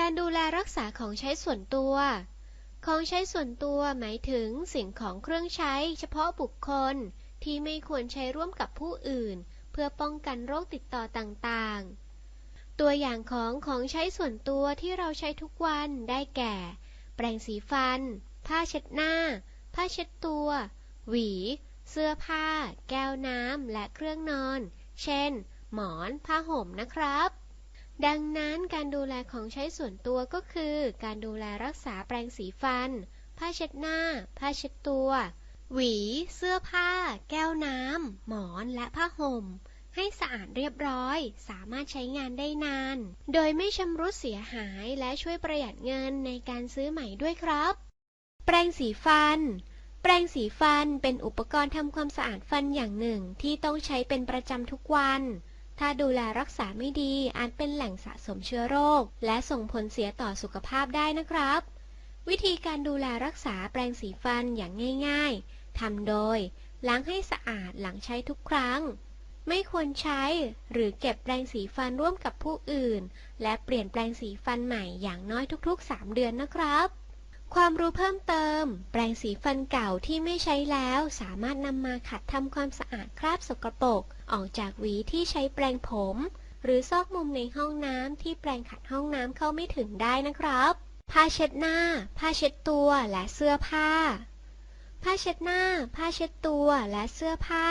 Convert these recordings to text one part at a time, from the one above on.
การดูแลรักษาของใช้ส่วนตัว ของใช้ส่วนตัวหมายถึงสิ่งของเครื่องใช้เฉพาะบุคคลที่ไม่ควรใช้ร่วมกับผู้อื่น เพื่อป้องกันโรคติดต่อต่างๆ ตัวอย่างของของใช้ส่วนตัวที่เราใช้ทุกวันได้แก่ แปรงสีฟัน ผ้าเช็ดหน้า ผ้าเช็ดตัว หวี เสื้อผ้า แก้วน้ำ และเครื่องนอน เช่น หมอน ผ้าห่มนะครับ ดังนั้นการดูแลของใช้ส่วนตัวก็คือ การดูแลรักษาแปรงสีฟัน ผ้าเช็ดหน้า ผ้าเช็ดตัว หวี เสื้อผ้า แก้วน้ำ หมอนและผ้าห่ม ให้สะอาดเรียบร้อย สามารถใช้งานได้นาน โดยไม่ชำรุดเสียหายและช่วยประหยัดเงินในการซื้อใหม่ด้วยครับ แปรงสีฟัน แปรงสีฟันเป็นอุปกรณ์ทำความสะอาดฟันอย่างหนึ่งที่ต้องใช้เป็นประจำทุกวัน ถ้าดูแลรักษาไม่ดีอาจเป็นแหล่งสะสมเชื้อโรค และส่งผลเสียต่อสุขภาพได้นะครับ วิธีการดูแลรักษาแปรงสีฟันอย่างง่าย ๆทำโดย ล้างให้สะอาดหลังใช้ทุกครั้ง ไม่ควรใช้หรือเก็บแปรงสีฟันร่วมกับผู้อื่น และเปลี่ยนแปรงสีฟันใหม่อย่างน้อยทุกๆ 3 เดือนนะครับ ความรู้เพิ่มเติม แปรงสีฟันเก่าที่ไม่ใช้แล้ว สามารถนำมาขัดทำความสะอาดคราบสกปรกออกจากหวีที่ใช้แปรงผม หรือซอกมุมในห้องน้ำที่แปรงขัดห้องน้ำเข้าไม่ถึงได้นะครับ ผ้าเช็ดหน้า ผ้าเช็ดตัวและเสื้อผ้า ผ้าเช็ดหน้า ผ้าเช็ดตัวและเสื้อผ้า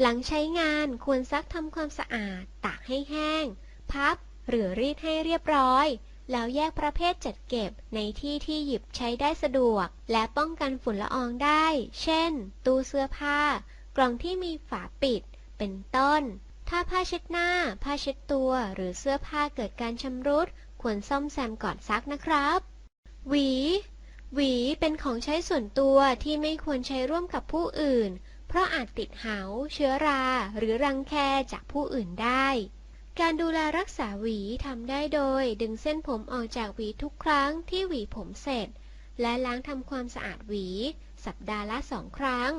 หลังใช้งานควรซักทำความสะอาด ตากให้แห้ง พับ หรือรีดให้เรียบร้อย แล้วแยกประเภทจัดเก็บในที่ที่หยิบใช้ได้สะดวก และป้องกันฝุ่นละอองได้ เช่น ตู้เสื้อผ้า กล่องที่มีฝาปิด เป็นต้น ถ้าผ้าเช็ดหน้า ผ้าเช็ดตัว หรือเสื้อผ้าเกิดการชำรุด ควรซ่อมแซมก่อนซักนะครับ หวี หวีเป็นของใช้ส่วนตัวที่ไม่ควรใช้ร่วมกับผู้อื่น เพราะอาจติดเหา เชื้อรา หรือรังแคจากผู้อื่นได้ การดูแลรักษาหวีทำได้โดย ดึงเส้นผมออกจากหวีทุกครั้งที่หวีผมเสร็จ และล้างทำความสะอาดหวี สัปดาห์ละสองครั้ง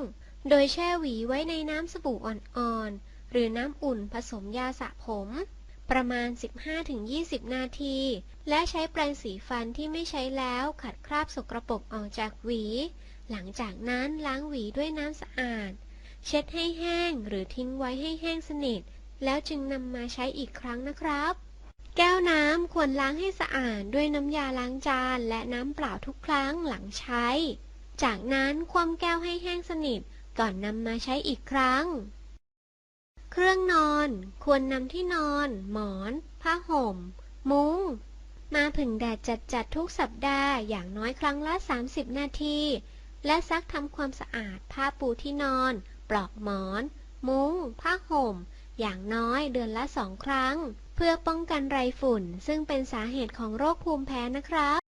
โดยแช่หวีไว้ในน้ำสบู่อ่อนๆ หรือน้ำอุ่นผสมยาสระผม ประมาณ 15-20 นาที และใช้แปรงสีฟันที่ไม่ใช้แล้วขัดคราบสกรปรกออกจากหวี หลังจากนั้นล้างหวีด้วยน้ำสะอาด เช็ดให้แห้งหรือทิ้งไว้ให้แห้งสนิท แล้วจึงนำมาใช้อีกครั้งนะครับ แก้วน้ำควรล้างให้สะอาดด้วยน้ำยาล้างจานและน้ำเปล่าทุกครั้งหลังใช้ จากนั้นคว่ำแก้วให้แห้งสนิทก่อนนำมาใช้อีกครั้ง เครื่องนอน ควรนำที่นอน หมอน ผ้าห่ม มุง้ง มาผึ่งแดดจัดๆทุกสัปดาห์อย่างน้อยครั้งละ 30 นาที และซักทำความสะอาดผ้าปูที่นอน ปลอกหมอน มุง้ง ผ้าห่ม อย่างน้อยเดือนละสองครั้ง เพื่อป้องกันไรฝุ่น ซึ่งเป็นสาเหตุของโรคภูมิแพ้นะครับ